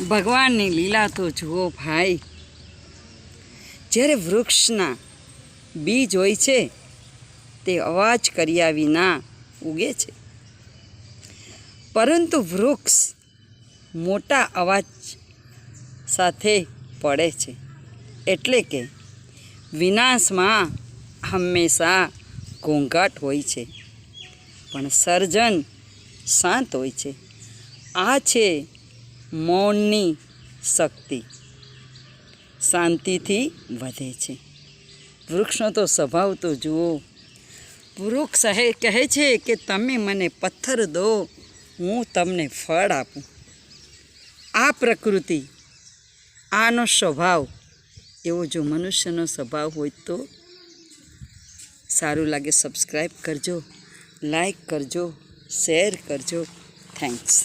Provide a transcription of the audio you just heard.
ભગવાનની લીલા તો જુઓ ભાઈ. જ્યારે વૃક્ષના બીજ હોય છે, તે અવાજ કર્યા વિના ઉગે છે. પરંતુ વૃક્ષ મોટા અવાજ સાથે પડે છે. એટલે કે વિનાશમાં હંમેશા ઘોંઘાટ હોય છે. પણ સર્જન શાંત હોય છે. આ છે મૌનની શક્તિ શાંતિથી વધે છે. વૃક્ષનો તો સ્વભાવ તો જુઓ. વૃક્ષ કહે છે કે તમે મને પથ્થર દો, હું તમને ફળ આપું. આ પ્રકૃતિ, આનો સ્વભાવ, એવો જો મનુષ્યનો સ્વભાવ હોય તો સારું લાગે સબસ્ક્રાઈબ કરજો લાઈક કરજો શેર કરજો. થેન્ક્સ